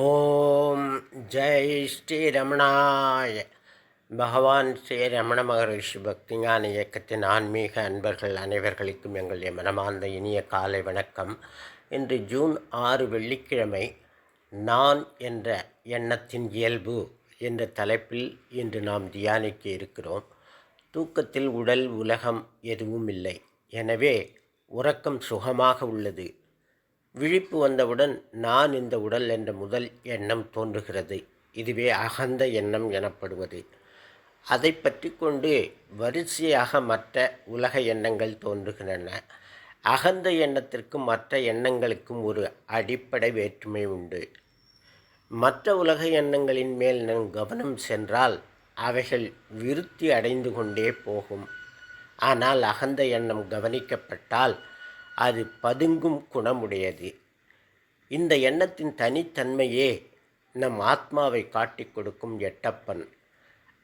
ஓம் ஜெய் ஸ்ரீ ரமணாய. பகவான் ஸ்ரீ ரமண மகரிஷி பக்திஞான இயக்கத்தின் ஆன்மீக அன்பர்கள் அனைவர்களுக்கும் எங்களுடைய மனமார்ந்த இனிய காலை வணக்கம். இன்று ஜூன் ஆறு வெள்ளிக்கிழமை நான் என்ற எண்ணத்தின் இயல்பு என்ற தலைப்பில் இன்று நாம் தியானிக்க இருக்கிறோம். தூக்கத்தில் உடல் உலகம் எதுவும் இல்லை. எனவே உறக்கம் சுகமாக உள்ளது. விழிப்பு வந்தவுடன் நான் இந்த உடல் என்ற முதல் எண்ணம் தோன்றுகிறது. இதுவே அகந்த எண்ணம் எனப்படுவது. அதை பற்றி கொண்டு வரிசையாக மற்ற உலக எண்ணங்கள் தோன்றுகின்றன. அகந்த எண்ணத்திற்கும் மற்ற எண்ணங்களுக்கும் ஒரு அடிப்படை வேற்றுமை உண்டு. மற்ற உலக எண்ணங்களின் மேல் நம் கவனம் சென்றால் அவைகள் விருத்தி அடைந்து கொண்டே போகும். ஆனால் அகந்த எண்ணம் கவனிக்கப்பட்டால் அது பதுங்கும் குணமுடையது. இந்த எண்ணத்தின் தனித்தன்மையே நம் ஆத்மாவை காட்டிக் கொடுக்கும் எட்டப்பன்.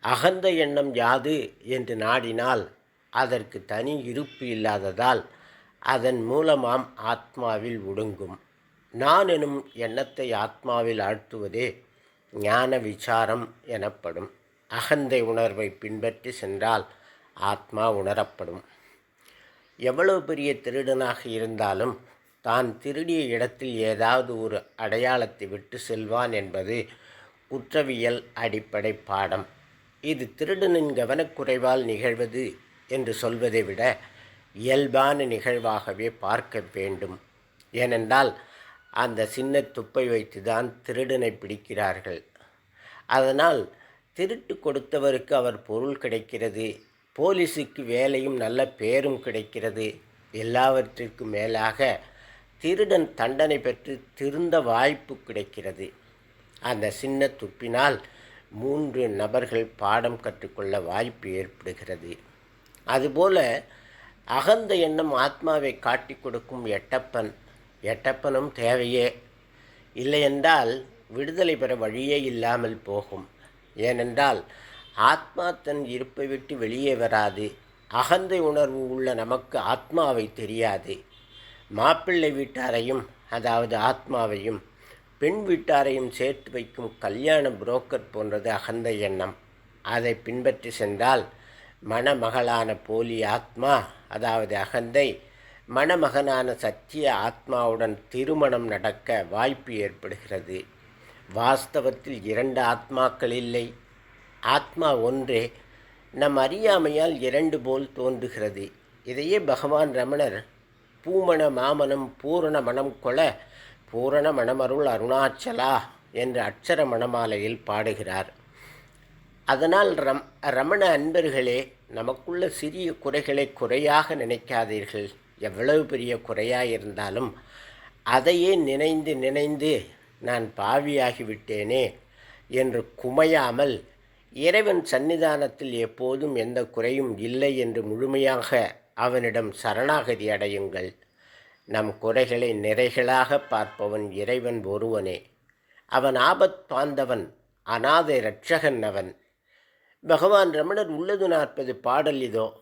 அகந்த எண்ணம் யாது என்று நாடினால் அதற்கு தனி இருப்பு இல்லாததால் அதன் மூலமாம் ஆத்மாவில் ஒடுங்கும். நான் எனும் எண்ணத்தை ஆத்மாவில் ஆழ்த்துவதே ஞான விசாரம் எனப்படும். அகந்தை உணர்வை பின்பற்றி சென்றால் ஆத்மா உணரப்படும். எவ்வளவு பெரிய திருடனாக இருந்தாலும் தான் திருடிய இடத்தில் ஏதாவது ஒரு அடையாளத்தை விட்டு செல்வான் என்பது குற்றவியல் அடிப்படை பாடம். இது திருடனின் கவனக்குறைவால் நிகழ்வது என்று சொல்வதை விட இயல்பான நிகழ்வாகவே பார்க்க வேண்டும். ஏனென்றால் அந்த சின்ன துப்பை வைத்து தான் திருடனை பிடிக்கிறார்கள். அதனால் திருட்டு கொடுத்தவருக்கு அவர் பொருள் கிடைக்கிறது போலீஸுக்கு வேலையும் நல்ல பேரும் கிடைக்கிறது. எல்லாவற்றிற்கும் மேலாக திருடன் தண்டனை பெற்று திருந்த வாய்ப்பு கிடைக்கிறது. அந்த சின்ன துப்பினால் மூன்று நபர்கள் பாடம் கற்றுக்கொள்ள வாய்ப்பு ஏற்படுகிறது. அதுபோல அகந்த எண்ணம் ஆத்மாவை காட்டி கொடுக்கும் எட்டப்பன். எட்டப்பனும் தேவையே. இல்லையென்றால் விடுதலை பெற வழியே இல்லாமல் போகும். ஏனென்றால் ஆத்மா தன் இருப்பை விட்டு வெளியே வராது. அகந்தை உணர்வு உள்ள நமக்கு ஆத்மாவை தெரியாது. மாப்பிள்ளை வீட்டாரையும் அதாவது ஆத்மாவையும் பெண் வீட்டாரையும் சேர்த்து வைக்கும் கல்யாண புரோக்கர் போன்றது அகந்த எண்ணம். அதை பின்பற்றி சென்றால் மணமகளான போலி ஆத்மா அதாவது அகந்தை மணமகனான சத்திய ஆத்மாவுடன் திருமணம் நடக்க வாய்ப்பு ஏற்படுகிறது. வாஸ்தவத்தில் இரண்டு ஆத்மாக்கள் இல்லை. ஆத்மா ஒன்றே நம் அறியாமையால் இரண்டு போல் தோன்றுகிறது. இதையே பகவான் ரமணர் பூமண மாமனம் பூரண மனம் கொல பூரண மணமருள் அருணாச்சலா என்ற அட்சர மணமாலையில் பாடுகிறார். அதனால் ரம் ரமண அன்பர்களே நமக்குள்ள சிறிய குறைகளை குறையாக நினைக்காதீர்கள். எவ்வளவு பெரிய குறையாக இருந்தாலும் அதையே நினைந்து நினைந்து நான் பாவியாகிவிட்டேனே என்று குமையாமல் இறைவன் சன்னிதானத்தில் எப்போதும் எந்த குறையும் இல்லை என்று முழுமையாக அவனிடம் சரணாகதி அடையுங்கள். நம் குறைகளை நிறைகளாக பார்ப்பவன் இறைவன் ஒருவனே. அவன் ஆபத் பாந்தவன் அநாதை இரட்சகன் அவன். பகவான் ரமணர் உள்ளது நாற்பது பாடல் இதோ.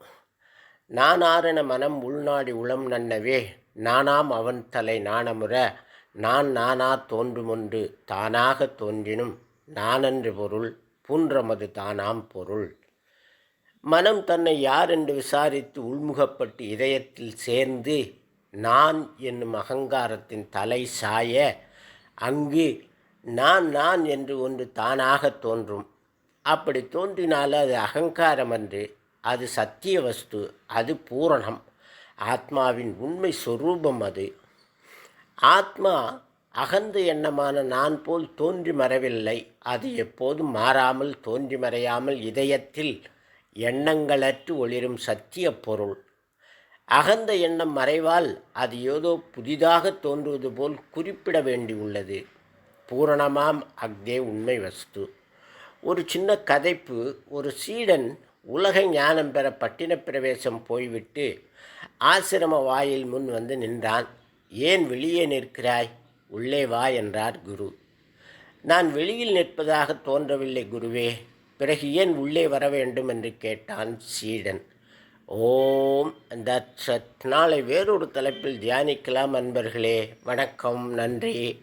நானாரண மனம் உள்நாடி உளம் நன்னவே நானாம் அவன் தலை நாணமுற நான் நானா தோன்றுமொன்று தானாக தோன்றினும் நானன்று பொருள் பூன்றமது தானாம் பொருள். மனம் தன்னை யார் என்று விசாரித்து உள்முகப்பட்டு இதயத்தில் சேர்ந்து நான் என்னும் அகங்காரத்தின் தலை சாய அங்கு நான் நான் என்று ஒன்று தானாக தோன்றும். அப்படி தோன்றினால் அது அகங்காரம் அன்று அது சத்திய வஸ்து அது பூரணம். ஆத்மாவின் உண்மை சொரூபம் அது. ஆத்மா அகந்த எண்ணமான நான் போல் தோன்றி மறவில்லை. அது எப்போதும் மாறாமல் தோன்றி மறையாமல் இதயத்தில் எண்ணங்களற்று ஒளிரும் சத்திய பொருள். அகந்த எண்ணம் மறைவால் அது ஏதோ புதிதாக தோன்றுவது போல் குறிப்பிட வேண்டியுள்ளது பூரணமாம் அக்தே உண்மை வஸ்து. ஒரு சின்ன கதைப்பு. ஒரு சீடன் உலக ஞானம் பெற பட்டின பிரவேசம் போய்விட்டு ஆசிரம வாயில் முன் வந்து நின்றான். ஏன் வெளியே நிற்கிறாய்? உள்ளே வா என்றார் குரு. நான் வெளியில் நிற்பதாக தோன்றவில்லை குருவே பிறகு ஏன் உள்ளே வர வேண்டும் என்று கேட்டான் சீடன். ஓம் தட் சத் நாளை வேறொரு தலைப்பில் தியானிக்கலாம் அன்பர்களே. வணக்கம் நன்றி.